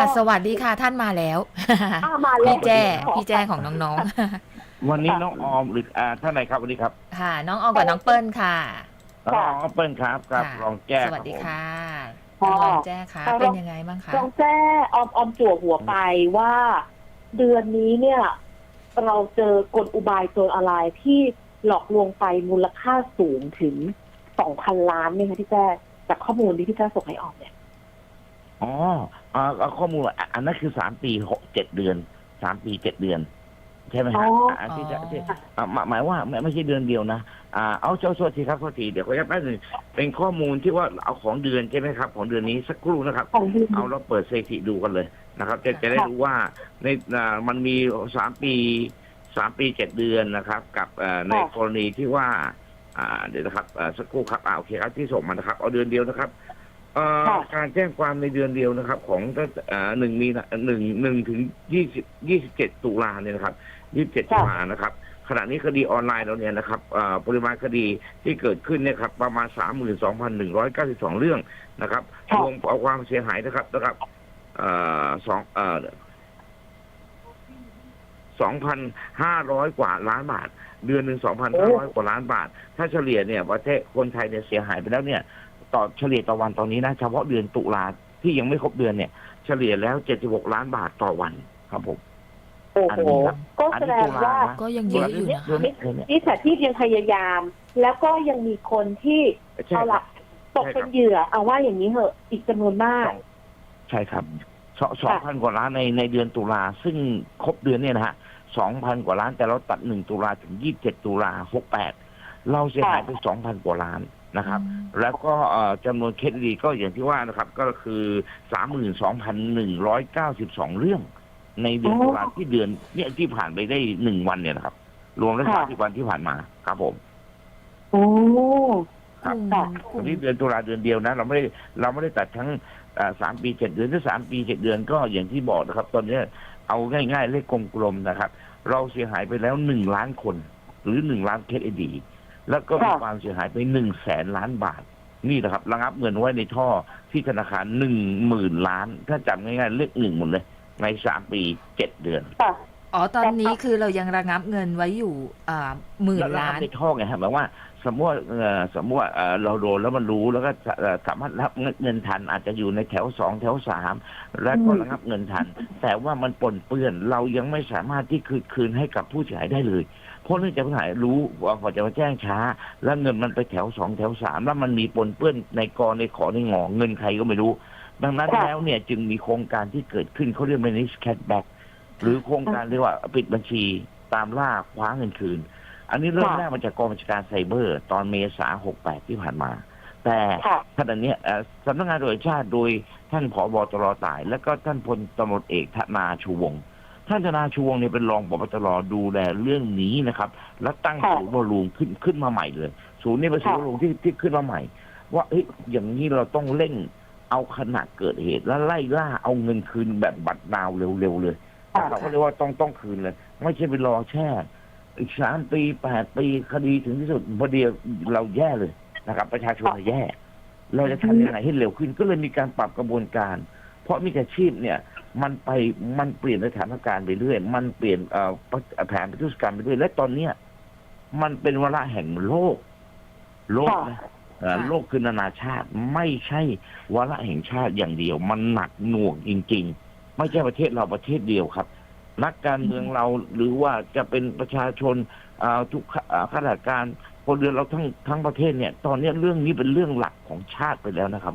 อะสวัสดีค่ะท่านมาแล้วอ่ามาแล้วพี่แจ้ขอพี่แจ้ของน้องวันนี้น้องออมหรืออ่าท่านไหนครับวันนี้ครับๆ ค่ะ น้องออมกับน้องเปิ้ลค่ะน้องออมเปิ้ลครับครับค่ะรองแก้สวัสดีรับผมค่ะค่ะรองแจ้ค่ะค่ะ เป็นยังไงบ้างคะรองแจ้ออมออมจั่วหัวไปว่า เดือนนี้เนี่ย เราเจอกลอุบายโจรอะไรที่หลอกลวงไปมูลค่าสูงถึงสองพันล้านเนี่ยค่ะพี่แจ้จากข้อมูลที่พี่แจ้ส่งให้ออมเนี่ย อ๋อ อ่าเอาข้อมูลอะอันนั้นคือสามปีหกเจ็ดเดือนสามปีเจ็ดเดือน ใช่ไหมอ๋ฮะออ่าที่จะอ๋อที่อ่าหมายหมายว่าไม่ไม่ใช่เดือนเดียวนะอ่าเอาเจ้าโทษทีครับโทษทีเดี๋ยวขออนุญาตแป๊บหนึงเป็นข้อมูลที่ว่าเอาของเดือนใช่ไหมครับ ของเดือนนี้สักครู่นะครับ ของดีเอาเราเปิดสถิติดูกันเลยนะครับจะจะได้รู้ว่าในอ่ามันมีสามปีสามปีเจ็ดเดือนนะครับ กับเอ่อในกรณีที่ว่า อ่าเดี๋ยวนะครับอ่าสักครู่ครับอ่าโอเคครับที่ส่งมานะครับเอาเดือนเดียวนะครับ เอ่อการแจ้งความในเดือนเดียวนะครับ ของตั้งแต่อ่าหนึ่งมีนาหนึ่งหนึ่งถึงยี่สิบยี่สิบเจ็ดตุลาเนี่ยนะครับยี่สิบเจ็ดตุลานะครับ ขณะนี้คดีออนไลน์เราเนี่ยนะครับอ่าปริมาณคดีที่เกิดขึ้นเนี่ยครับประมาณสามหมื่นสองพันหนึ่งร้อยเก้าสิบสองเรื่องนะครับค่ะ รวมเอาความเสียหายนะครับนะครับเอ่อสองเอ่อสองพันห้าร้อยกว่าล้านบาท เดือนหนึ่งสองพันห้าร้อยกว่าล้านบาท ถ้าเฉลี่ยเนี่ยประเทศคนไทยเนี่ยเสียหายไปแล้วเนี่ย ต่อเฉลี่ยต่อวันตอนนี้นะเฉพาะเดือนตุลาที่ยังไม่ครบเดือนเนี่ย เฉลี่ยแล้วเจ็ดสิบหกล้านบาทต่อวันครับผมโอ้อันโหนี้ครับก็อันแสนี้ดงตุลาว่านะก็ยังเยอะอยู่นะเดือนคะนี้เดือนนี้มิจฉาชีพยังพยายาม แล้วก็ยังมีคนที่ใช่เอาครัละบตกเป็นเหยื่อเอาว่าอย่างนี้เหอะ อีกจำนวนมากสองใช่ครับสองสองพันกว่าล้านในในเดือนตุลาซึ่งครบเดือนเนี่ยนะฮะสองพันกว่าล้านแต่เราตัดหนึ่งตุลาถึงยี่สิบเจ็ดตุลาหกแปดเราเสียหายไปสองพันกว่าล้าน นะครับ แล้วก็เอ่อจำนวนเคสดีก็อย่างที่ว่านะครับ ก็คือสามหมื่นสองพันหนึ่งร้อยเก้าสิบสองเรื่อง ในเดือนอ๋อตุลาที่เดือนเนี่ยที่ผ่านไปได้หนึ่งวันเนี่ยนะครับ รวมแล้วค่ะสามสิบวันที่ผ่านมาครับผม โอ้ ครับ ค่ะ วันนี้เดือนตุลาเดือนเดียวนะ เราไม่ได้เราไม่ได้ตัดทั้งอ่าสามปีเจ็ดเดือนถ้าสามปีเจ็ดเดือนก็อย่างที่บอกนะครับ ตอนเนี้ยเอาง่ายๆ เลขกลมๆนะครับ เราเสียหายไปแล้วหนึ่งล้านคน หรือหนึ่งล้านเคสเอดี แล้วก็มีค่ะความเสียหายไปหนึ่งแสนล้านบาท นี่นะครับ ระงับเงินไว้ในท่อที่ธนาคารหนึ่งหมื่นล้าน ถ้าจำง่ายๆเลขหนึ่งหมดเลย ในสามปีเจ็ดเดือนค่ะอ๋อตอนนี้คือเรายังระงับเงินไว้อยู่อ่าหมื่นแล้วล้านในท่อไงฮะหมายว่า สมมติว่าเอ่อสมมติว่าเอ่อเราโดนแล้วมันรู้แล้วก็เอ่อสามารถรับเงินทันอาจจะอยู่ในแถวสองแถวสามแล้วก็อืมระงับเงินทัน แต่ว่ามันปนเปื้อนเรายังไม่สามารถที่คืนคืนให้กับผู้เสียหายได้เลย เพราะเนื่องจากผู้เสียหายรู้ว่าพอจะมาแจ้งช้า แล้วเงินมันไปแถวสองแถวสามแล้วมันมีปนเปื้อนในกอในขอในงอเงินใครก็ไม่รู้ ดังนั้นค่ะแล้วเนี่ยจึงมีโครงการที่เกิดขึ้นเขาเรียก manage cashback หรือโครงการเรียกว่าปิดบัญชีตามล่าคว้าเงินคืน อันนี้เริ่มค่ะแรกมาจากกองบัญชาการไซเบอร์ ตอนเมษา68ที่ผ่านมา แต่ค่ะขณะเนี้ยเอ่อสำนักงานตำรวจแห่งชาติโดยท่านผอบตรตาย และก็ท่านพลตำรวจเอกธนาชูวงศ์ ท่านธนาชวงเนี่ยเป็นรองผบตรดูแลเรื่องนี้นะครับ และตั้งศูนย์บอลลูนขึ้นขึ้นมาใหม่เลย ศูนย์นี้เป็นศูนย์บอลลูนที่ที่ขึ้นมาใหม่ ว่าเอ้ยอย่างนี้เราต้องเร่งเอาขณะเกิดเหตุแล้วไล่ล่าเอาเงินคืนแบบบัตรดาวเร็วๆเลยเราก็เรียกว่าต้องต้องคืนเลย ไม่ใช่ไปรอแช่ อีกสามปีแปดปีคดีถึงที่สุดพอดีเราแย่เลยนะครับ ประชาชนแย่ เราจะทำยังไงให้เร็วขึ้นก็เลยมีการปรับกระบวนการ เพราะมีอาชีพเนี่ย มันไปมันเปลี่ยนสถานการณ์ไปเรื่อย มันเปลี่ยนเอ่อแผนปฏิบัติการไปเรื่อยและตอนเนี้ยมันเป็นวาระแห่งโลก โลกนะเอ่อค่ะโลกคือนานาชาติไม่ใช่วาระแห่งชาติอย่างเดียว มันหนักหน่วงจริง ๆ ไม่ใช่ประเทศเราประเทศเดียวครับ นักการเมืองเราหรือว่าจะเป็นประชาชนอ่าทุกข้าอ่าข้าราชการพลเรือนเราทั้งทั้งประเทศเนี่ย ตอนนี้เรื่องนี้เป็นเรื่องหลักของชาติไปแล้วนะครับ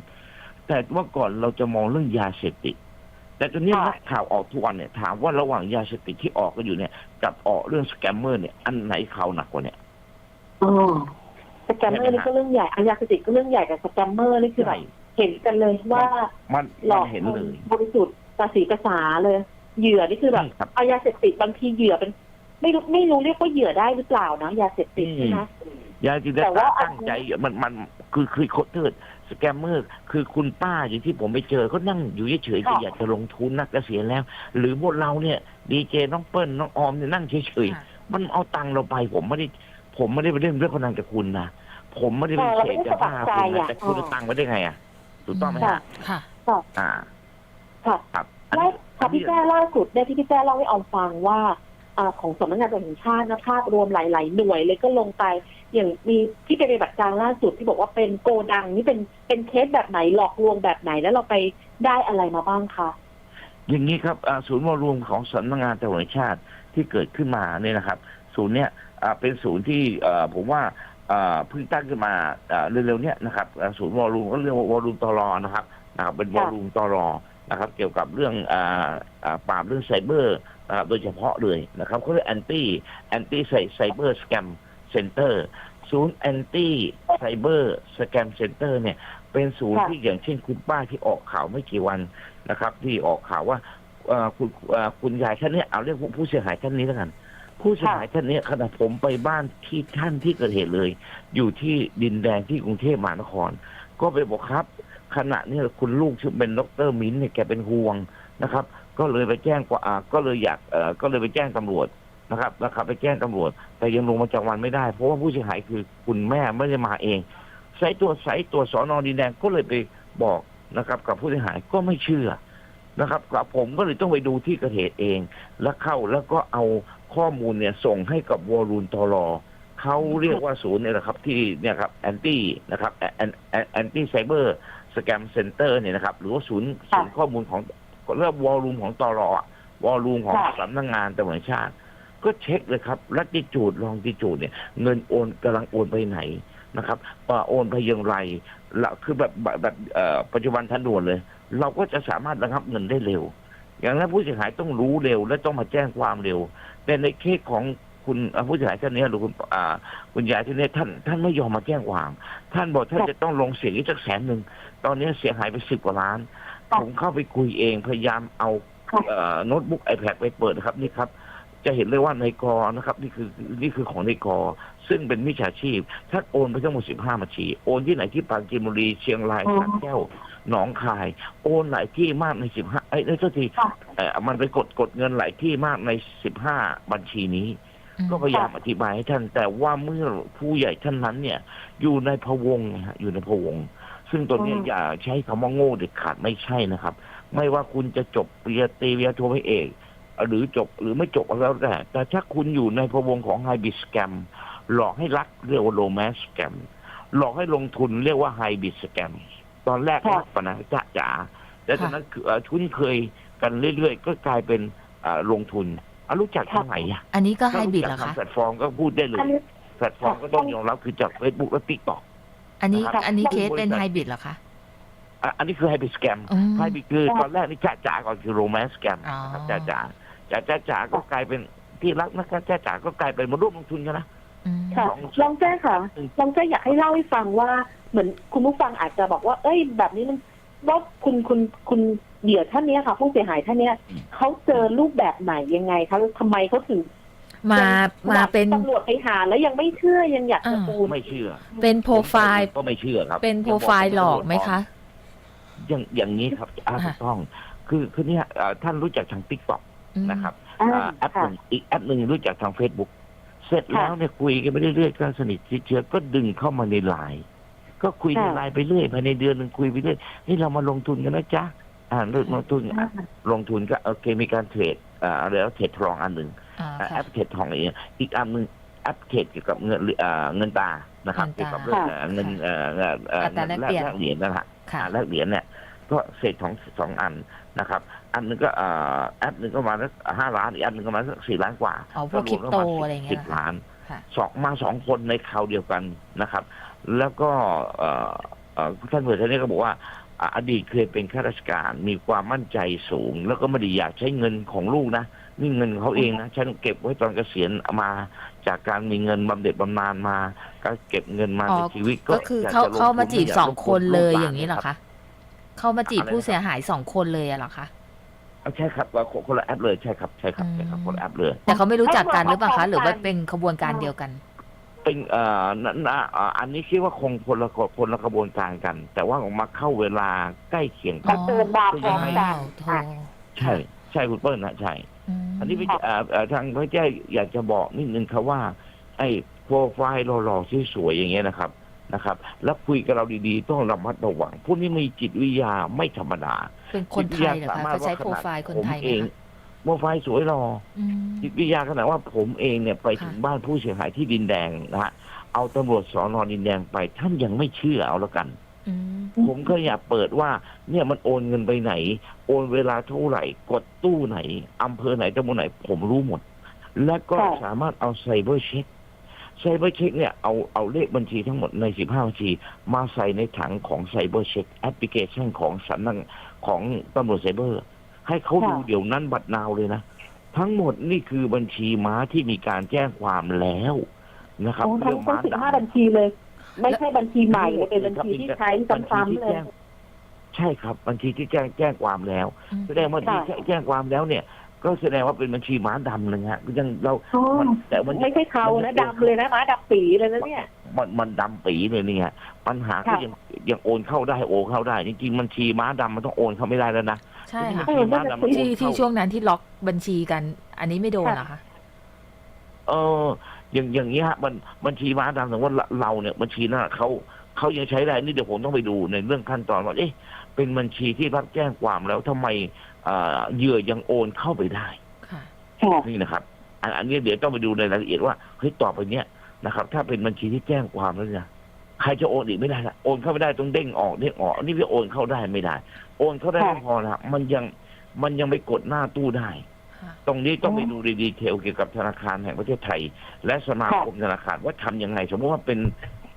แต่เมื่อก่อนเราจะมองเรื่องยาเสพติด แต่ตอนนี้ค่ะนักข่าวออกทุกวันเนี่ยถามว่าระหว่างยาเสพติดที่ออกกันอยู่เนี่ยกับออกเรื่องสแกมเมอร์เนี่ยอันไหนข่าวหนักกว่าเนี่ยอ๋อสแกมเมอร์นี่ก็เรื่องใหญ่อายาเสพติดก็เรื่องใหญ่แต่สแกมเมอร์นี่คือแบบเห็นกันเลยว่ามันหลมัอนกเห็นเลยบริสุทธิ์ภาษีภาษาเลย เหยื่อนี่คือแบบใช่ครับเอายาเสพติดบางทีเหยื่อเป็น ไม่รู้ไม่รู้เรียกว่าเหยื่อได้หรือเปล่านะยาเสพติดใช่ไหมยาจิตแต่ว่าอันตั้งใจมันมันคือคือโคตรเทิด สแกมเมอร์คือคุณป้าอย่างที่ผมไปเจอเขานั่งอยู่เฉยๆก็อยากจะลงทุนนักเกษียณแล้ว หรือพวกเราเนี่ยดีเจน้องเปิ้ลน้องออมเนี่ยนั่งเฉยค่ะๆมันเอาตังค์เราไป ผมไม่ได้ ผมไม่ได้ไปเล่นเรื่องพนันกับคุณนะผมไม่ได้ไปแต่เราเสไม่พได้จะบ้าสมัครใจคุณนะอะแต่คุณอ๋อเอาตังค์ไปได้ไงอะถูกต้องไหมค่ะฮะค่ะอ่าค่ะครับล่าค่ะพี่แจ้ล่าสุดเนี่ยที่พี่แจ้เล่าให้ออมฟังว่า อาของสำนักงานตำรวจแห่งชาตินะภาพรวมหลาย ๆ หน่วยเลยก็ลงไป อย่างมีที่ไปปฏิบัติการล่าสุดที่บอกว่าเป็นโกดังนี่เป็นเป็นเคสแบบไหนหลอกลวงแบบไหนแล้วเราไปได้อะไรมาบ้างคะอย่างนี้ครับศูนย์วอลูมของสำนักงานตำรวจแห่งชาติที่เกิดขึ้นมาเนี่ยนะครับ ศูนย์เนี่ยเป็นศูนย์ที่ผมว่าเพิ่งตั้งขึ้นมาเร็วๆเนี้ยนะครับศูนย์วอลลุ่มก็เรียกว่าวอลลุ่มตรอนะครับนะครับเป็นวอลลุ่มตรอนะครับ เกี่ยวกับเรื่องอ่าอ่าปราบเรื่องไซเบอร์ นะครับโดยเฉพาะเลยนะครับเขาเรียกแอนตี้แอนตี้ไซเบอร์สแกมเซ็นเตอร์ศูนย์แอนตี้ไซเบอร์สแกมเซ็นเตอร์เนี่ย เป็นศูนย์ค่ะที่อย่างเช่นคุณป้าที่ออกข่าวไม่กี่วันนะครับ ที่ออกข่าวว่าเอ่อคุณเอ่อคุณยายท่านเนี้ยเอาเรียกผู้ผู้เสียหายท่านนี้แล้วกัน ผู้เสียหายท่านเนี้ยขณะผมไปบ้านที่ท่านที่เกิดเหตุเลย อยู่ที่ดินแดงที่กรุงเทพมหานคร ก็ไปบอกครับ ขณะเนี้ยคุณลูกชื่อเป็นดรมิ้นท์เนี่ยแกเป็นห่วงนะครับ ก็เลยไปแจ้งกว่าก็เลยอยากเอ่อก็เลยไปแจ้งตำรวจนะครับนะครับไปแจ้งตำรวจ แต่ยังลงมาจากวันไม่ได้ เพราะว่าผู้เสียหายคือคุณแม่ไม่ได้มาเองสายตัวสายตัวสอนอดินแดงก็เลยไปบอกนะครับ กับผู้เสียหายก็ไม่เชื่อนะครับกับผมก็เลยต้องไปดูที่เกิดเหตุเอง แล้วเข้าแล้วก็เอาข้อมูลเนี่ยส่งให้กับวอลูนตรอเขาเรียกว่าศูนย์เนี่ยนะครับที่เนี่ยครับแอนตี้นะครับแอนแอนตี้ไซเบอร์สแกมเซ็นเตอร์เนี่ยนะครับ หรือว่าศูนย์ศูนย์ข้อมูลของ เรียกวอลูมของตรอวอลูมของค่ะสำนักงานตำรวจแห่งชาติ ก็เช็คเลยครับลัติจูดลองติจูดเนี่ย เงินโอนกำลังโอนไปไหนนะครับว่าโอนไปอย่างไรละคือแบบแบบแบบเอ่อปัจจุบันทันด่วนเลย เราก็จะสามารถระงับเงินได้เร็ว อย่างนั้นผู้เสียหายต้องรู้เร็ว และต้องมาแจ้งความเร็ว แต่ในเคสของคุณอ่าผู้เสียหายท่านเนี้ยหรือคุณอ่าคุณยายท่านเนี้ยท่านท่านไม่ยอมมาแจ้งความ ท่านบอกท่านจะต้องลงเสียงอีกสักแสนหนึ่ง ตอนนี้เสียหายไปสิบกว่าล้านค่ะ ผมเข้าไปคุยเองพยายามเอาค่ะเอ่อโน้ตบุ๊กไอแพดไปเปิดนะครับนี่ครับ จะเห็นเลยว่าในกอนะครับ นี่คือนี่คือของในกอ ซึ่งเป็นมิจฉาชีพท่านโอนไปทั้งหมด15บัญชี โอนที่ไหนที่ปราจีนบุรีเชียงรายอ๋อสระแก้วหนองคาย โอนหลายที่มากใน15ไอ้ยในโทษทีค่ะเอ่อมันไปกดกดเงินหลายที่มากใน15บัญชีนี้อืมก็พยายามอธิบายให้ท่าน แต่ว่าเมื่อผู้ใหญ่ท่านนั้นเนี่ย อยู่ในพะวงนะฮะอยู่ในพะวง ซึ่งตัวเนี้ยอืมอย่าใช้คำว่าโง่เด็ดขาดไม่ใช่นะครับ ไม่ว่าคุณจะจบปริญญาตรีปริญญาโทไม่เอกหรือจบหรือไม่จบก็แล้วแต่แต่ถ้าคุณอยู่ในพะวงของไฮบิสแกมหลอกให้รักเรียกว่าโรแมนสแกมหลอกให้ลงทุนเรียกว่าไฮบิสแกมตอนแรกค่ะรักปะนะจ๊ะจ๋าแต่ตอนนั้นคือเอ่อคุ้นเคยกันเรื่อยๆ ก็กลายเป็นอ่าลงทุนอะรู้จักทางไหนอะอันนี้ก็ไฮถ้าบริดจัเหรอทางคะแพลตฟอร์มก็พูดได้เลยอันนี้แพลตฟอร์มก็ต้องยอมรับคือจากเฟซบุ๊กและทิกตอก อันนี้นะครับอันนี้บางเคสเป็นบริษัทไฮบริดเหรอคะอันนี้คือไฮบิสแกมอืม ไฮบิสคือตอนแรกนี่จ๊ะจ๋าก่อนคือโรแมนสแกมอ๋อ นะครับจ๊ะจ๋าจ๋าจ๊ะจ๋าก็กลายเป็นที่รักนะครับจ๊ะจ๋าก็กลายเป็นมาร่วมลงทุนกันนะ อืม ค่ะลองลองแจ้ค่ะอืม ลองแจ้อยากให้เล่าให้ฟังว่าเหมือนคุณผู้ฟังอาจจะบอกว่า เอ้ย แบบนี้มันว่าคุณคุณคุณเหยื่อท่านเนี้ยค่ะ ผู้เสียหายท่านเนี้ยเขาเจอรูปแบบไหนยังไงคะแล้วทำไมเขาถึง มามาเป็นตำรวจไปหาแล้วยังไม่เชื่อยังอยากจะอ่าปูนไม่เชื่อ เป็นโปรไฟล์ก็ไม่เชื่อครับ เป็นโปรไฟล์หลอกไหมคะ อย่างอย่างนี้ครับอ่าอ่าถูกต้อง คือคือเนี่ยอ่าท่านรู้จักทางทิกตอกอืมนะครับอ่าอ่าแอปหค่ะนึ่งอีกแอปหนึ่งรู้จักทางเฟซบุ๊กเสร็จค่ะแล้วเนี่ยคุยกันไปเรื่อยๆก็สนิทชิดเชื้อก็ดึงเข้ามาในไลน์ก็คุยในค่ะไลน์ไปเรื่อยภายในเดือนหนึ่งคุยไปเรื่อยนี่เรามาลงทุนกันนะจ๊ะอ่าเลิกลงทุนอะลงทุนก็โอเคมีการเทรดอ่า แล้วเทรดทองอันหนึ่งอ่าอ่าแอค่ะปเทรดทองอีกอีกอันหนึ่งแอปเทรดเกี่ยวกับเงินอ่าเงินตานะครับเงินตาเกี่ยวกับเรื่องค่ะอ่าเงินเอ่อเอ่อเอ่ออัตราแลกเปลี่ยนแลกเหรียญนะฮะค่ะอ่าแลกเหรียญเนี่ยก็เศษของสองอันนะครับ อันหนึงก็อ่าแอปหนึ่งก็ประมาณสักห้าล้านอีกอันหนึ่งก็ประมาณสักสี่ล้านกว่าอ๋อพวกคริปโตอะไรเงี้สิยบเหรอคะล้านค่ะสองมาสองคนในคราวเดียวกันนะครับ แล้วก็เอ่อเอ่อท่านเผื่อท่านนี้ก็บอกว่า อ่าอดีตเคยเป็นข้าราชการมีความมั่นใจสูง แล้วก็ไม่ได้อยากใช้เงินของลูกนะนี่เงินเขาเองนะฉันเก็บไว้ตอนเกษียณเอามา จากการมีเงินบำเหน็จบำนาญมา ก็เก็บเงินมาอ๋อในชีวิตก็คืออยเขาจะลงเข้ามาทุนจีบไยกสองรบกควนเลยลูกอย่างนี้เหรอรับคะเข้ามาจีบอะไรนะผู้เสียหายสองคนเลยอะเหรอคะเอาใช่ครับว่าคนคนละแอปเลยใช่ครับใช่ครับใช่ครับอืมคนละแอปเลย แต่เขาไม่รู้จักกันหรือเปล่าให้คะความหรือว่าสำคัญเป็นขบวนการเดียวกัน เป็นเอ่อนั่นนะอ่าอันนี้คิดว่าคงคนละคนละกระบวนการกัน แต่ว่าออกมาเข้าเวลาใกล้เคียงก็กันเดินมาพร้อมกันโทอะใช่ใช่คุณเปิ้ลนะใช่ มอันนี้พี่เอ่อเอ่อทางพระเจ้าอยากจะบอกนิดนึงครับว่า ไอ้โปรไฟล์หล่อๆที่สวยอย่างเงี้ยนะครับนะครับ แล้วคุยกับเราดีๆ ต้องระมัดระวังพวกนี้มีจิตวิทยาไม่ธรรมดาเป็นคนไทยเหรอคะเขาใช้โปรไฟล์คนไทยผมไหมเองคะ โปรไฟล์สวยหรออืมจิตวิทยาขนาดว่าผมเองเนี่ยไปถึงค่ะบ้านผู้เสียหายที่ดินแดงนะฮะเอาตำรวจสอนอดินแดงไป ท่านยังไม่เชื่อเอาละกัน อืมผมก็อยากเปิดว่า เนี่ยมันโอนเงินไปไหน โอนเวลาเท่าไหร่ กดตู้ไหนอำเภอไหนตำบลไหน ผมรู้หมด และก็ค่ะ สามารถเอาไซเบอร์เช็คไซเบอร์เช็คเนี่ยเอาเอาเลขบัญชีทั้งหมดใน 15 บัญชี มาใส่ในถังของไซเบอร์เช็คแอปพลิเคชันของสำนักของตำรวจไซเบอร์ ให้เขาดูค่ะเดี๋ยวนั้นบัดนาวเลยนะ ทั้งหมดนี่คือบัญชีม้าที่มีการแจ้งความแล้วนะครับโอ้ทั้งเรื่องทั้ม้างสิบห้าดำบัญชีเลย ไม่ใช่บัญชีใหม่เลยเป็นบัญชีที่ใช้ซ้ำๆเลย ใช่ครับ บัญชีที่แจ้งแจ้งความแล้วอืมแสดงว่าที่ค่ะแจ้งความแล้วเนี่ย ก็แสดงว่าเป็นบัญชีม้าดำเลยฮะยังเราอ๋อมันแต่มันไม่ใช่เขานะดำเลยนะม้าดำปีเลยนะเนี่ย มันมันดำปีเลยเนี่ยปัญหาก็ค่ะ ยังยังโอนเข้าได้โอนเข้าได้ จริงๆบัญชีม้าดำมันต้องโอนเข้าไม่ได้แล้วนะใช่ค่ะเออนั่นน่ะสิที่ที่ช่วงนั้นที่ล็อกบัญชีกัน อันนี้ไม่โดนเหรอคะเอออย่างอย่างนี้ยฮะมันบัญชีม้าดำแต่ว่าเราเราเนี่ยบัญชีนั้นนะเขาเขายังใช้ได้นี่เดี๋ยวผมต้องไปดูในเรื่องขั้นตอนว่าเอ๊ะเป็นบัญชีที่รับแจ้งความแล้วทำไม เอ่อเหยื่อยังโอนเข้าไปได้ค่ะค่ะนี่นะครับอันอันนี้เดี๋ยวต้องไปดูในรายละเอียดว่าเฮ้ยต่อไปเนี้ยนะครับ ถ้าเป็นบัญชีที่แจ้งความแล้วเนี่ยใครจะโอนอีกไม่ได้ละโอนเข้าไม่ได้ต้องเด้งออกเด้งออกอันนี่พี่โอนเข้าได้ไม่ได้ โอนเข้าได้ค่ะไม่พอนะมันยังมันยังไปกดหน้าตู้ได้ค่ะตรงนี้ต้องไปอ๋อดูในดีเทลเกี่ยวกับธนาคารแห่งประเทศไทย และสมาคมธนาคารว่าทำยังไง สมมติว่าเป็น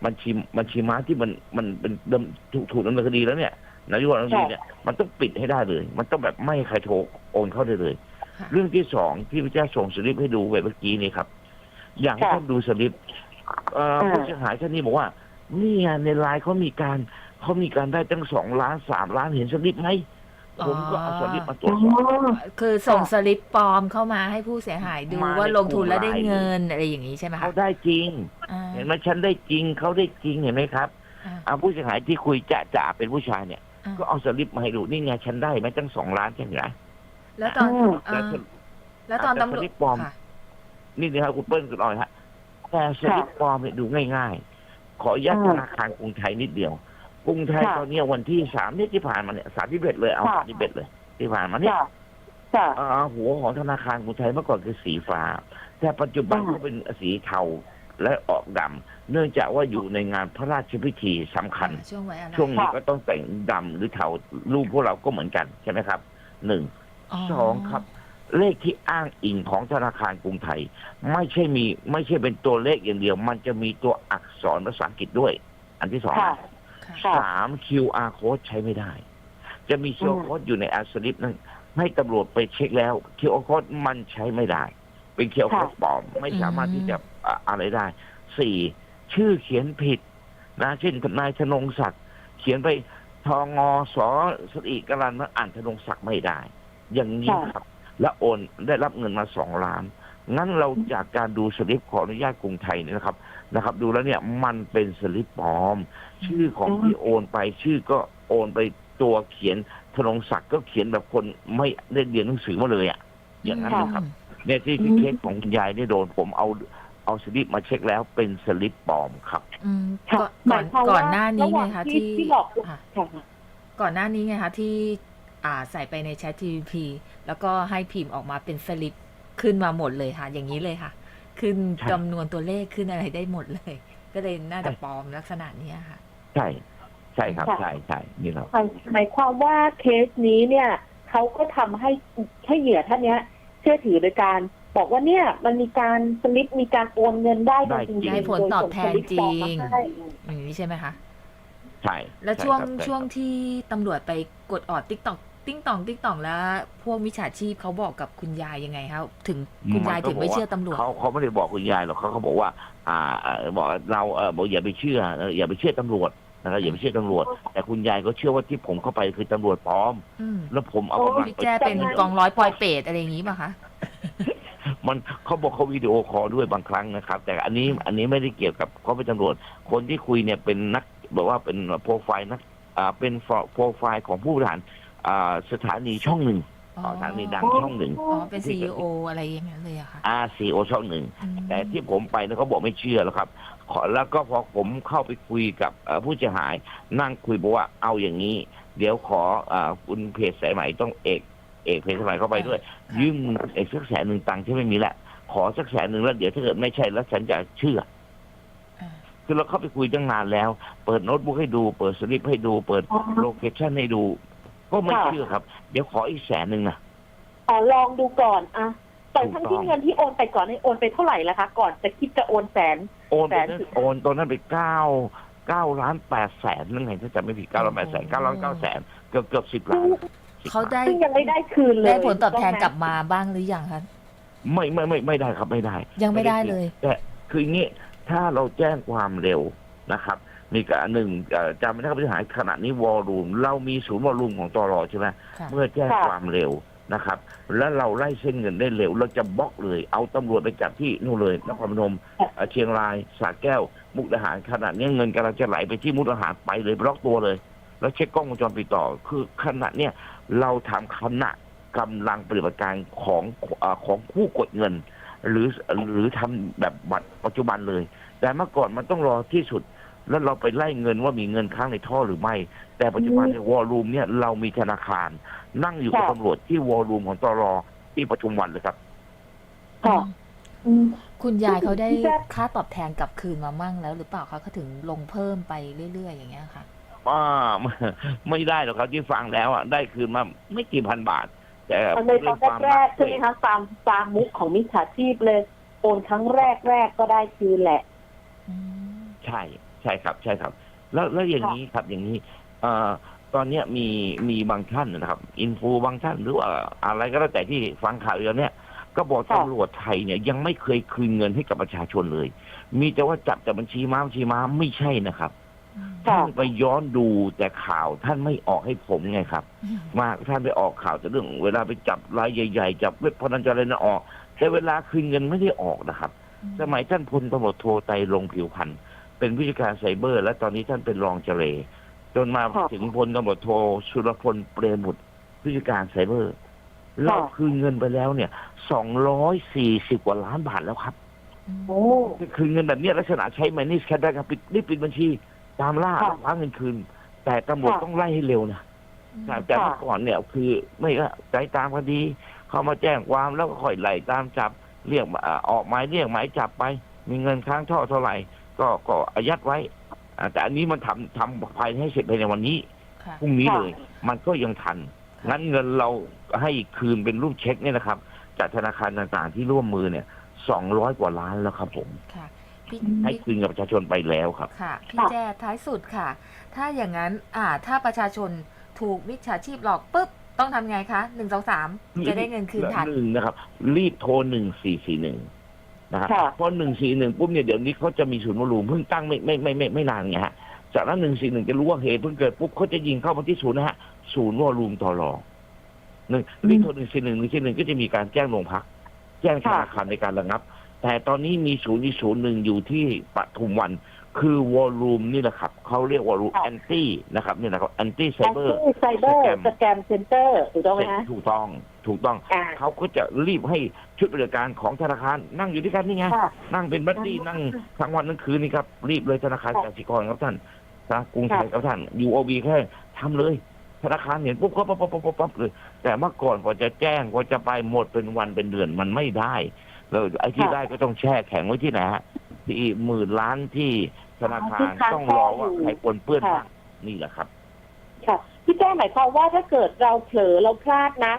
บัญชีบัญชีม้าที่มันมันเป็นเดิมถูกถูกดำเนินคดีแล้วเนี่ย นายกรัฐมนตรีเนี่ยมันต้องปิดให้ได้เลย มันต้องแบบไม่ให้ใครโทรโอนเข้าได้เลยค่ะเรื่องที่สองที่พระเจ้าส่งสลิปให้ดูไปเมื่อกี้นี่ครับ อยากให้ค่ะท่านดูสลิปเอ่ออ่าผู้เสียหายท่านนี้บอกว่าเนี่ยในไลน์เขามีการเขามีการได้ตั้งสองล้านสามล้านเห็นสลิปไหมผมก็เอาสลิปมาตรวอ๋จสอบอคือส่งสลิปปลอมเข้ามาให้ผู้เสียหายดูมาในว่าลงทุนแล้วได้กลุ่มเงินอะไรอย่างนี้ใช่ไหมเขาคะได้จริงอ่าเห็นไหมฉันได้จริงเขาได้จริงเห็นไหมครับอ่าเอาผู้เสียหายที่คุยจะจะเป็นผู้ชายเนี่ยอ่า ก็เอาสลิปมาให้ดูนี่ไงฉันได้ไหมตั้งสองล้านใช่ไหมแล้วตอนอืมอ่าแล้วตอนแต่ตำรวสจลิปปลอมค่ะนี่นะครับคุณเปิ้ลคุณออยฮะแต่สลิปปลอมเนี่ยดูง่าย ๆ ขออนุญาตอ่าธนาคารกรุงไทยนิดเดียว กรุงไทยค่ะตอนเนี้ยวันที่สามเนี่ยที่ผ่านมาเนี่ยสามที่เบ็ดเลยเอาค่ะสามที่เบ็ดเลย ที่ผ่านมาเนี่ยค่ะค่ะเอ่อหัวของธนาคารกรุงไทยเมื่อก่อนคือสีฟ้า แต่ปัจจุบันค่ะก็เป็นสีเทาและออกดำ เนื่องจากว่าอยู่ในงานพระราชพิธีสำคัญ ช่วงไว้อะไรช่วงนี้ก็ต้องแต่งดำหรือเทารูปพวกเราก็เหมือนกันใช่ไหมครับหนึ่ง สองครับ เลขที่อ้างอิงของธนาคารกรุงไทย ไม่ใช่มีไม่ใช่เป็นตัวเลขอย่างเดียว มันจะมีตัวอักษรภาษาอังกฤษด้วย อันที่สองค่ะ ค่ะค่ะสาม QR code ใช้ไม่ได้ จะมี QR อืม code อยู่ในอัสลิปนั้นให้ตำรวจไปเช็คแล้ว QR code มันใช้ไม่ได้ เป็น QR code ปลอม ไม่สามารถที่จะอะอะไรได้สี่ ชื่อเขียนผิดนะเช่นนายธนงศักดิ์เขียนไปทองอสอสติกรันมาอ่านธนงศักดิ์ไม่ได้ อย่างนี้ค่ะครับ และโอนได้รับเงินมาสองล้าน งั้นเราจากการดูสลิปขออนุญาตกรุงไทยเนี่ยนะครับนะครับ ดูแล้วเนี่ยมันเป็นสลิปปลอม ชื่อของอืมที่โอนไปชื่อก็โอนไปตัวเขียนธนงศักดิ์ก็เขียนแบบคนไม่ได้เรียนหนังสือมาเลยอะ อย่างนั้นนะครับเนี่ยที่ที่เคสของคุณยายเนี่ยโดนผมเอา เอาสลิปมาเช็คแล้วเป็นสลิปปลอมครับ อืมค่ะก่อนหก่อมานยความก่อว่านหน้านี้ไงคะระหว่างที่ที่หลอกลวงค่ะค่ะ ก่อนหน้านี้ไงคะที่อ่าใส่ไปใน Chat GPT แล้วก็ให้พิมพ์ออกมาเป็นสลิปขึ้นมาหมดเลยค่ะ อย่างนี้เลยค่ะ ขึ้นใช่ จำนวนตัวเลขขึ้นอะไรได้หมดเลย ก็เลยน่าจะปลอมลักษณะเนี้ยค่ะ ใช่ ใช่ครับค่ะ ใช่ใช่นี่เรา หมายหมายความว่าเคสนี้เนี่ยเขาก็ทำให้ให้เหยื่อท่านเนี้ย เชื่อถือโดยการ บอกว่าเนี่ยมันมีการสลิปมีการโอนเงินได้ได้จริงๆได้ผลตอบแทนโดยส่งสลิปปลอมมาจริงให้อย่างนี้ใช่ไหมคะ ใช่แล้วใช่วงครับใช่วงที่ตำรวจไปกดออดติ๊กตอกติ๊งตองติ๊กตองแล้วพวกมิจฉาชีพเขาบอกกับคุณยายยังไงคะถึงคุณยายถึงไม่เชื่อตำรวจ เขาเขาไม่ได้บอกคุณยายหรอกเขาเขาบอกว่า อ่าเอ่อบอกเราเออบอกอย่าไปเชื่อเอออย่าไปเชื่อตำรวจนะครับอย่าไปเชื่อตำรวจ แต่คุณยายก็เชื่อว่าที่ผมเข้าไปคือตำรวจปลอม อืมแล้วผมเอากำลังพี่ไปแจ้เป็นกองร้อยปอยเปรตอะไรอย่างนี้ป่ะคะ มันเขาบอกเขาวิดีโอคอลด้วยบางครั้งนะครับ แต่อันนี้อันนี้ไม่ได้เกี่ยวกับเขาเป็นตำรวจ คนที่คุยเนี่ยเป็นนักบอกว่าเป็นโปรไฟล์นักอ่าเป็นโปรไฟล์ของผู้บริหารอ่าสถานีช่องหนึ่งอ๋อสถานีดังช่องหนึ่งอ๋อเป็นซีออะไรอย่างเงี้ยเลยอะค่ะอาซีโอช่องหนึ่งอืมแต่ที่ผมไปเนี่ยเขาบอกไม่เชื่อแล้วครับขอแล้วก็พอผมเข้าไปคุยกับเอ่อผู้เสียหายนั่งคุยบอกว่าเอาอย่างนี้ เดี๋ยวขอเอ่อคุณเพจสายไหมต้องเอก เอกเพจสายไหมเข้าไปด้วยค่ะยืมเอกสักแสนหนึ่งตังค์ที่ไม่มีละขอสักแสนหนึ่งแล้วเดี๋ยวถ้าเกิดไม่ใช่แล้วฉันจะเชื่ออ่าคือเราเข้าไปคุยตั้งนานแล้ว เปิดโน้ตบุ๊กให้ดู เปิดสลิปให้ดู เปิดอ๋อโลเคชั่นให้ดู ก็ไม่ค่ะเชื่อครับ เดี๋ยวขออีกแสนหนึ่งนะอ๋อลองดูก่อนอะแต่ทั้งถูกต้ที่องเงินที่โอนไปก่อนนี่โอนไปเท่าไหร่ละคะ ก่อนจะคิดจะโอนแสนโอนไปแสนนั้นโอนตอนนั้นไปเก้าเก้าล้านแปดแสนนั่นไงถ้าจำไม่ผิดเก้าล้านแปดแสนเก้าล้านเก้าแสนเกือบเกือบสิบล้าน10 เขาได้ซึ่งยังไม่ได้คืนเลยได้ผลตอบแทนถูไหมกลับมาบ้างหรือยังคะไม่ไม่ไม่ไม่ได้ครับไม่ได้ ยังไม่ได้เลย แต่คืออย่างนี้ถ้าเราแจ้งความเร็วนะครับ มีการหนึ่งเอ่อจำไม่ได้ครับผู้เสียหายขณะนี้วอลลุ่มเรามีศูนย์วอลลุ่มของตรใช่ไหมค่ะเมื่อแจ้งความเร็วนะครับ แล้วเราไล่เส้นเงินได้เร็ว เราจะบล็อกเลย เอาตำรวจไปจับที่นู่นเลยนครพนมเอ่อเชียงรายสระแก้ว มุกดาหารขนาดนี้เงินกำลังจะไหลไปที่มุกดาหารไปเลยบล็อกตัวเลย แล้วเช็คกล้องวงจรปิดต่อ คือขณะเนี้ย เราทำขณะกำลังปฏิบัติการของเอ่อของผู้กดเงิน หรือหรือทำแบบบัตรปัจจุบันเลย แต่เมื่อก่อนมันต้องรอที่สุด แล้วเราไปไล่เงินว่ามีเงินค้างในท่อหรือไม่ แต่ปัจจุบันในวอลลุ่มเนี่ยเรามีธนาคาร นั่งอยู่กับค่ะตำรวจที่วอลลุ่มของตรที่ประชุมวันเลยครับค่ะอืมคุณยายเขาได้พี่แจ๊คค่าตอบแทนกลับคืนมามั่งแล้วหรือเปล่าคะเขาถึงลงเพิ่มไปเรื่อยๆ อย่างเงี้ยค่ะ อ่าไม่ได้หรอกครับที่ฟังแล้วอะได้คืนมาไม่กี่พันบาท แต่ในตอนแรกๆใช่ไหมคะตามตามมุกของมิจฉาชีพเลยโอนครั้งแรกแรกๆก็ได้คืนแหละอืมใช่ใช่ครับ ใช่ครับ แล้วแล้วอย่างนี้ครับอย่างนี้เอ่อตอนเนี้ยมีมีบางท่านนะครับ อินฟูบางท่านหรือว่าอะไรก็แล้วแต่ที่ฟังข่าวอยู่เนี่ยก็บอกค่ะตำรวจไทยเนี่ยยังไม่เคยคืนเงินให้กับประชาชนเลย มีแต่ว่าจับแต่บัญชีม้าบัญชีม้าไม่ใช่นะครับค่ะ ท่านไปย้อนดูแต่ข่าวท่านไม่ออกให้ผมไงครับ มากท่านไปออกข่าวแต่เรื่อง เวลาไปจับรายใหญ่ๆจับเว็บพนันจะอะไรนะออก แต่เวลาคืนเงินไม่ได้ออกนะครับ สมัยท่านพลตำรวจโทไตรรงค์ผิวพันธ์เป็นผู้จัดการไซเบอร์ และตอนนี้ท่านเป็นรองเจเลจนมาค่ะถึงพลตำรวจโทสุรพลเปรมบุตรผู้จัดการไซเบอร์เราคืนเงินไปแล้วเนี่ยสองร้อยสี่สิบกว่าล้านบาทแล้วครับโอ้คืนเงินแบบเนี้ยลักษณะใช้แมนนี่แคทได้ครับปิดรีบปิดบัญชี ตามล่าค่ะคว้าเงินคืน แต่ตำรวจค่ะ ต้องไล่ให้เร็วนะแต่แต่เมื่อก่อนเนี่ย คือไม่ก็ใจตามคดี เขามาแจ้งความแล้วก็ค่อยไล่ตามจับเรียกมาอ่าออกหมายเรียกหมายจับไป มีเงินค้างท่อเท่าไหร่ ก็ก็อายัดไว้อ่าแต่อันนี้มันทำทำภายให้เสร็จภายในวันนี้ค่ะ พรุ่งนี้ค่ะ เลย มันก็ยังทันงั้นเงินเราให้คืนเป็นรูปเช็คเนี่ยนะครับจากธนาคารต่างๆที่ร่วมมือเนี่ยสองร้อยกว่าล้านแล้วครับผม ค่ะ พี่ให้พี่คืนกับประชาชนไปแล้วครับ ค่ะพี่แจ้ท้ายสุดค่ะ ถ้าอย่างนั้นอ่าถ้าประชาชนถูกมิจฉาชีพหลอกปุ๊บต้องทำไงคะหนึ่งสองสามจะได้เงินคืนทันหนึ่งนะครับ รีบโทรหนึ่งสี่สี่หนึ่งนะครับค่ะเพราะหนึ่งสี่หนึ่งปุ๊บเนี่ยเดี๋ยวนี้เขาจะมีศูนย์วอลลุ่มเพิ่งตั้งไม่ไม่ไม่ไม่ไม่นานไงฮะจากนั้นหนึ่งสี่หนึ่งจะรู้ว่าเหตุเพิ่งเกิดปุ๊บเขาจะยิงเข้ามาที่ศูนย์นะฮะศูนย์วอลลุ่มตอรอหนึ่งรีบโทรหนึ่งสี่หนึ่งหนึ่งสี่หนึ่งก็จะมีการแจ้งโรงพัก แจ้งธค่ะนาคารในการระงับ แต่ตอนนี้มีศูนย์อีกศูนย์หนึ่งอยู่ที่ปทุมวัน คือวอลลุ่มนี่แหละครับเขาเรียกวอลลุ่มค่ะแอนตี้นะครับนี่นะครับแอนตี้ไซแอนเบอร์ตี้ไซเบอร์สแกมสแกมเซ็นเตอร์ถูกต้องไหมคะถูกต้องถูกต้องอ่าเขาก็จะรีบให้ชุดบริการของธนาคารนั่งอยู่ด้วยกันนี่ไงค่ะนั่งเป็นบัดดี้ค่ะนั่งทั้งวันทั้งคืนนี่ครับ รีบเลยธนาคารค่ะกสิกรครับท่านนะกรุงไทยค่ะครับท่านยูโอบีแค่ทำเลยธนาคารเห็นปุ๊บก็ปั๊บปั๊บปั๊บปั๊บปั๊บเลย แต่เมื่อก่อนกว่าจะแจ้งกว่าจะไปหมดเป็นวันเป็นเดือนมันไม่ได้ แล้วไอ้ที่ได้ก็ต้องแช่แข็งไว้ที่ไหนฮะที่หมื่นล้านที่ธนาคารที่ค้างต้องรอว่าแช่อยู่ใครปนเปื้อนค่ะ บ้างนี่แหละครับ ค่ะ พี่แจ้หมายความว่าถ้าเกิดเราเผลอเราพลาดนะ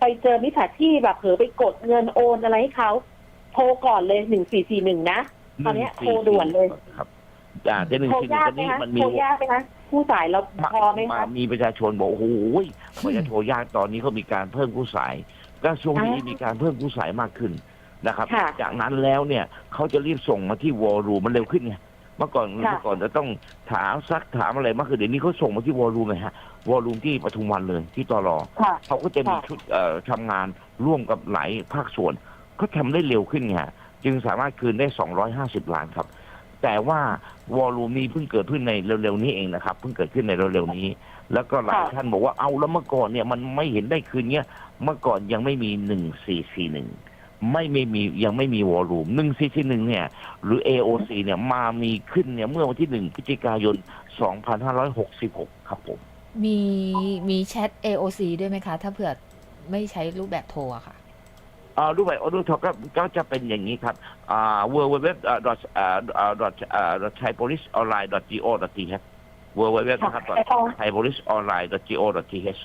ไปเจอมิจฉาชีพแบบเผลอไปกดเงินโอนอะไรให้เขาโทรก่อนเลยหนึ่งสี่สี่หนึ่งนะ ตอนเนี้ยโทรด่วนเลย ครับอ่าแต่หนึ่งโทรสี่หนึ่งยากตอนไหมนี้คะมันโทมีรยากไหมคะผู้สายเราพอไหมมาคะ มีประชาชนบอกโอ้โหกว่าจะโทรยากตอนนี้เขามีการเพิ่มผู้สายก็ช่วงนี้อ่ามีมีการเพิ่มผู้สายมากขึ้น นะครับ ค่ะ จากนั้นแล้วเนี่ยเขาจะรีบส่งมาที่วอลลุ่มมันเร็วขึ้นไงเมื่อก่อนค่ะ เมื่อก่อนจะต้องถามซักถามอะไรมากคือเดี๋ยวนี้เขาส่งมาที่วอลลุ่มเลยฮะวอลลุ่มที่ปทุมวันเลยที่ตรอค่ะ เขาก็จะมีค่ะชุดเอ่อทำงานร่วมกับหลายภาคส่วนเขาทำได้เร็วขึ้นไงจึงสามารถคืนได้ 250 ล้านครับ แต่ว่าวอลลุ่มนี้เพิ่งเกิดขึ้นในเร็วๆนี้เองนะครับเพิ่งเกิดขึ้นในเร็วๆนี้ แล้วก็หลายค่ะ ท่านบอกว่าเอาแล้วเมื่อก่อนเนี่ยมันไม่เห็นได้คืนเนี้ยเมื่อก่อนยังไม่มีหนึ่งสี่สี่หนึ่ง ไม่ไม่มียังไม่มีวอลลุ่มหนึ่งซีซีหนึ่งเนี่ย หรือ AOC เนี่ยมามีขึ้นเนี่ยเมื่อวันที่หนึ่งพฤศจิกายน 2566 ครับผม มีมีแชท AOC ด้วยไหมคะ ถ้าเผื่อไม่ใช้รูปแบบโทรอะค่ะอ่ารูปแบบออดูทอก็ก็จะเป็นอย่างนี้ครับอ่า www dot อ่าอ่า dot อ่า dot thai police online dot go dot th www นะครับ dot thai police online dot go dot th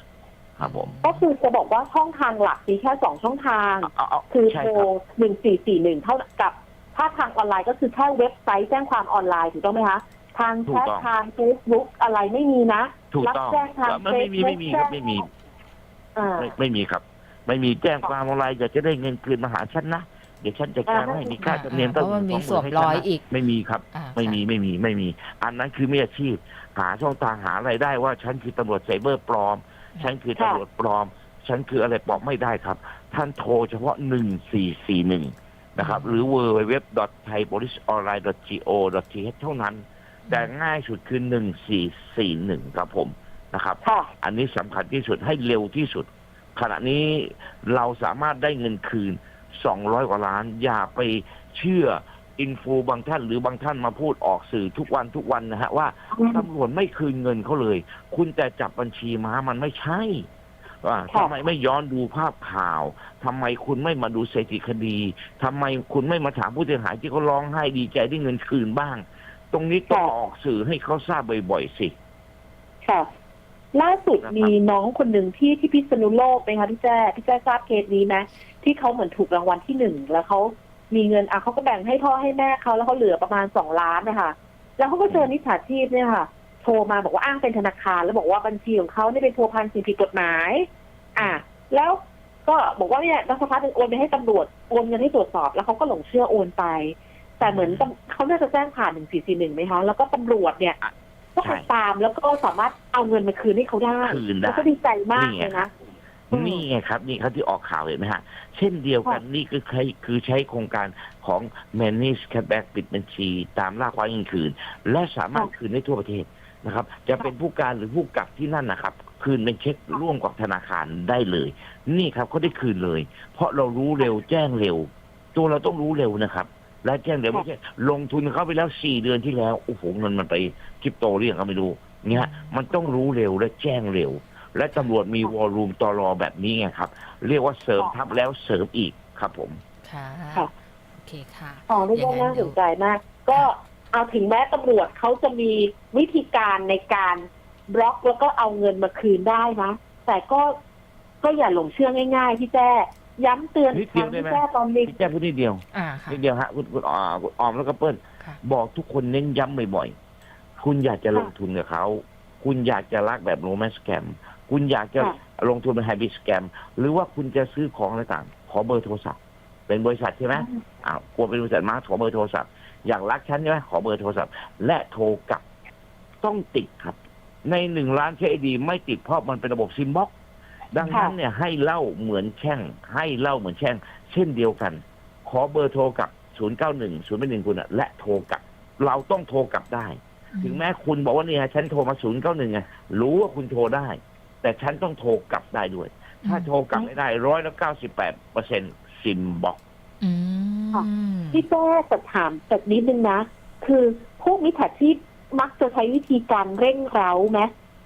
ครับผม ก็คือจะบอกว่าช่องทางหลักมีแค่สองช่องทาง เอาเอาคือใช่โทรครับหนึ่งสี่สี่หนึ่งเท่ากับถ้าทางออนไลน์ก็คือแค่เว็บไซต์แจ้งความออนไลน์ถูกต้องไหมคะ ทางแชททางเฟซบุ๊กอะไรไม่มีนะ ถูกรับต้องแจ้งทางไม่ไม่มีไม่มีครับไม่มี อ่า ไม่ไม่มีครับ ไม่มีแจ้งความอะไรอยากจะได้เงินคืนมาหาฉันนะ เดี๋ยวฉันจะการให้มีค่าธรรมเนียมเพราะมันมีตั้งสวม20,000รอยให้ฉันนะอีกไม่มีครับ อ่าไม่มีค่ะไม่มีไม่มี อันนั้นคือไม่อาชีพ หาช่องทางหาอะไรายได้ว่าฉันคือตำรวจไซเบอร์ปลอม ฉันคือตำรวจปลอม ฉันคืออะไรปลอมไม่ได้ครับ ท่านโทรเฉพาะหนึ่งสี่สี่หนึ่งนะครับ หรือ w w w t h a i p o l i c e o n l i n e g o th เท่านั้น แต่ง่ายสุดคือหนึ่งสี่สี่หนึ่งครับผมนะครับค่ะอันนี้สำคัญที่สุดให้เร็วที่สุด ขณะนี้เราสามารถได้เงินคืน200กว่าล้าน อย่าไปเชื่อ อินฟูบางท่านหรือบางท่านมาพูดออกสื่อทุกวันทุกวันนะฮะว่าตำรวจไม่คืนเงินเขาเลย คุณแต่จับบัญชีม้ามันไม่ใช่ว่าค่ะทำไมไม่ย้อนดูภาพข่าวทำไมคุณไม่มาดูสถิติคดีทำไมคุณไม่มาถามผู้เสียหายที่เขาร้องไห้ดีใจได้เงินคืนบ้าง ตรงนี้ต้องออกสื่อให้เขาทราบบ่อยๆสิ ค่ะ ล่าสุดนะครับมีน้องคนหนึ่งที่ที่พิษณุโลกไหมคะพี่แจ้พี่แจ้ทราบเคสนี้ไหมที่เขาเหมือนถูกรางวัลที่หนึ่งแล้วเขา มีเงินอะเขาก็แบ่งให้พ่อให้แม่เขาแล้วเขาเหลือประมาณสองล้านนะคะแล้วเขาก็เจอนิสาชีพเนี่ยค่ะ โทรมาบอกว่าอ้างเป็นธนาคาร แล้วบอกว่าบัญชีของเขาเนี่ยเป็นพัวพันสิ่งผิดกฎหมาย อะแล้วก็บอกว่าเนี่ยรัฐพัฒน์โอนไปให้ตำรวจโอนเงินให้ตรวจสอบ แล้วเขาก็หลงเชื่อโอนไป แต่เหมือนตำเขาน่าจะแจ้งผ่านหนึ่งสี่สี่หนึ่งไหมคะแล้วก็ตำรวจเนี่ยก็ไปตามแล้วก็สามารถเอาเงินมาคืนให้เขาได้คืนได้แล้วก็ดีใจมากนี่ไงเลยนะอืม นี่ไงครับนี่ครับที่ออกข่าวเห็นไหมฮะ เช่นเดียวกันนี่คือใครคือใช้โครงการของ Manage Cashback ปิดบัญชี ตามล่าความเงินคืน และสามารถคืนได้ทั่วประเทศนะครับ จะเป็นผู้การหรือผู้กักที่นั่นนะครับ คืนเป็นเช็คร่วมกับธนาคารได้เลย นี่ครับเขาได้คืนเลย เพราะเรารู้เร็วแจ้งเร็ว ตัวเราต้องรู้เร็วนะครับ และแจ้งเร็วไม่ใช่ลงทุนเขาไปแล้วสี่เดือนที่แล้วโอ้โหเงินมันไปคริปโตเรียงก็ไม่รู้เนี่ยมันต้องรู้เร็วและแจ้งเร็ว และตำรวจมีวอลลุ่มตอรอแบบนี้ไงครับ เรียกว่าเสริมทับแล้วเสริมอีกครับผม ค่ะ ค่ะ โอเคค่ะอ๋อนี่ก็อย่างนั้น่านสนใจมาก ก็เอาถึงแม้ตำรวจเขาจะมีวิธีการในการบล็อกแล้วก็เอาเงินมาคืนได้นะ แต่ก็ก็อย่าหลงเชื่อง่ายๆพี่แจ้ย้ำเตือนอีกครั้งนิดเดียวได้ไหมพี่แจ้ตอนนี้พี่แจ้พูดนิดเดียวอ่าค่ะนิดเดียวฮะคุณคุณอ่าคุณออมแล้วก็เปิ้ลค่ะบอกทุกคนเน้นย้ำบ่อยๆ คุณอยากจะลงทุนกับเขา คุณอยากจะรักแบบโรแมนต์แกม คุณอยากจะค่ะลงทุนเป็นไฮบริดสแกมหรือว่าคุณจะซื้อของอะไรต่างขอเบอร์โทรศัพท์ เป็นบริษัทใช่ไหมอ้าวกลัวเป็นบริษัทมาขอเบอร์โทรศัพท์อยากรักฉันใช่ไหมขอเบอร์โทรศัพท์ และโทรกลับต้องติดครับ ในหนึ่งล้านเคดีไม่ติดเพราะมันเป็นระบบซิมบ็อกดังนั้นเนี่ยให้เล่าเหมือนแช่ง ให้เล่าเหมือนแช่ง เช่นเดียวกัน ขอเบอร์โทรกลับ 091 0เป็นหนึ่งคุณอะและโทรกลับ เราต้องโทรกลับได้ ถึงแม้คุณบอกว่าเนี่ยฉันโทรมา 091ไงรู้ว่าคุณโทรได้ แต่ฉันต้องโทรกลับได้ด้วย ถ้าโทรกลับไม่ได้ร้อยละเก้าสิบแปดเปอร์เซ็นซิมบ็อกอืมพี่แจ้แต่ถามแต่นิดนึงนะ คือพวกมิจฉาชีพมักจะใช้วิธีการเร่งเร้าไหม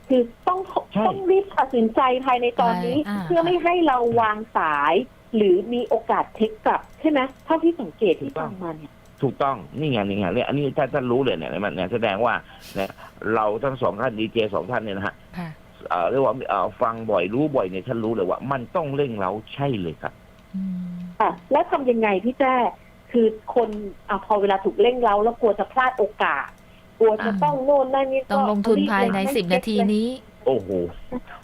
คือต้องใช่ต้องรีบตัดสินใจภายในตอนนี้ใช่อ่าเพื่อไม่ให้เราวางสาย หรือมีโอกาสเทคกลับใช่ไหมเท่าที่สังเกตที่ฟังมาเนี่ยถูกต้องนี่ไงนี่ไงเนี่ยอันนี้ถ้าท่านรู้เลยเนี่ยมันเนี่ยแสดงว่าเนี่ยเราทั้งสองท่านดีเจสองท่านเนี่ยนะฮะค่ะ เอ่อเรียกว่าเอ่อฟังบ่อยรู้บ่อยเนี่ยท่านรู้เลยว่า มันต้องเร่งเราใช่เลยครับอืมค่ะแล้วทำยังไงพี่แจ้คือคนอะพอเวลาถูกเร่งเร้าแล้วกลัวจะพลาดโอกาส กลัวจะต้องโน่นนั่นนี่ก็ต้องลงทุนภายในรีบสิบนาทีนี้ โอ้โห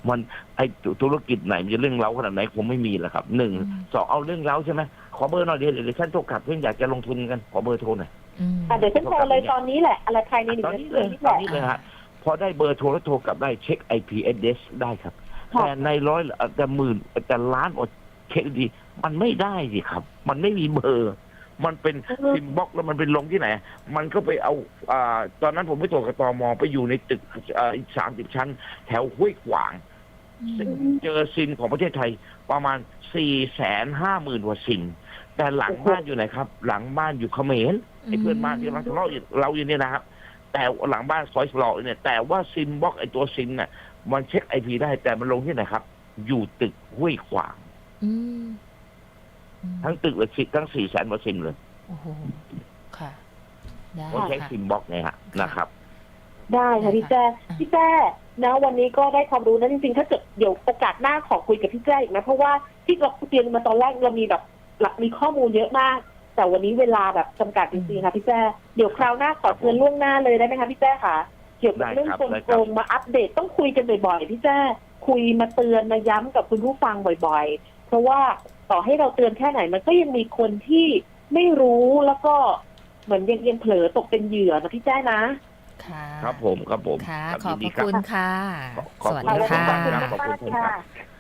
มันไอธุรกิจไหนมันจะเรื่องเล้าขนาดไหนคงไม่มีแหละครับหนึ่งอืมสองเอาเรื่องเล้าใช่ไหมขอเบอร์หน่อยเดียวเดี๋ยวฉันโทรกลับเพื่อนอยากจะลงทุนกันขอเบอร์โทรหน่อยอืมอะเดี๋ยวฉันโทรเลยตอนนี้แหละอะไรภายในหนึ่ตอนงนานี้ทีเลยนี่ตแหอนละนี้เลยฮะ พอได้เบอร์โทรแล้วโทรกลับได้เช็ค IP address ได้ครับ ค่ะ แต่ในร้อยแต่หมื่นแต่ล้านอดเช็คดี มันไม่ได้สิครับ มันไม่มีเบอร์ มันเป็นซิมบ็อกแล้วมันเป็นลงที่ไหน มันก็ไปเอาอ่าตอนนั้นผมไปตรวจกับตมไปอยู่ในตึกอ่าอีกสามสิบชั้น แถวห้วยขวางอืมเจอซิมของประเทศไทยประมาณสี่แสนห้าหมื่นกว่าซิมแต่หลังบ้านอยู่ไหนครับ หลังบ้านอยู่เขมรไอ้เพื่อนบ้านที่เราทะเลาะอยู่เราอยู่เนี่ยนะครับ แต่หลังบ้านซอยสลอเนี่ย แต่ว่าซิมบล็อกไอ้ตัวซิมเนี่ยมันเช็คไอพีได้แต่มันลงที่ไหนครับ อยู่ตึกห้วยขวางอืมอืมทั้งตึกเลยสิทั้งสี่แสนกว่าซิมเลยโอ้โหค่ะได้เขาใช้ค่ะซิมบล็อกไงฮะนะครับ ได้ค่ะพี่แจ้อะพี่แจ้นะวันนี้ก็ได้ความรู้นะจริงๆถ้าเกิดเดี๋ยวโอกาสหน้าขอคุยกับพี่แจ้อีกนะเพราะว่าที่เราเรียนมาตอนแรกเรามีแบบหลักมีข้อมูลเยอะมาก แต่วันนี้เวลาแบบจำกัดจริงๆค่ะพี่แจ้เดี๋ยวคราวหน้าขอเชิญล่วงหน้าเลยได้ไหมคะพี่แจ้ค่ะ เกี่ยวกับเรื่องได้ครับกลได้โกครับงมาอัปเดตต้องคุยกันบ่อยๆพี่แจ้คุยมาเตือนมาย้ำกับคุณผู้ฟังบ่อยๆ เพราะว่าต่อให้เราเตือนแค่ไหนมันก็ยังมีคนที่ไม่รู้แล้วก็เหมือนยังยังเผลอตกเป็นเหยื่อนะพี่แจ้นะค่ะครับผมครับผมค่ะครับขอบยินพดีระครับคุณค่ะขอบสวัสคุณดีครัค่ะบขอบคุณครับค่ะ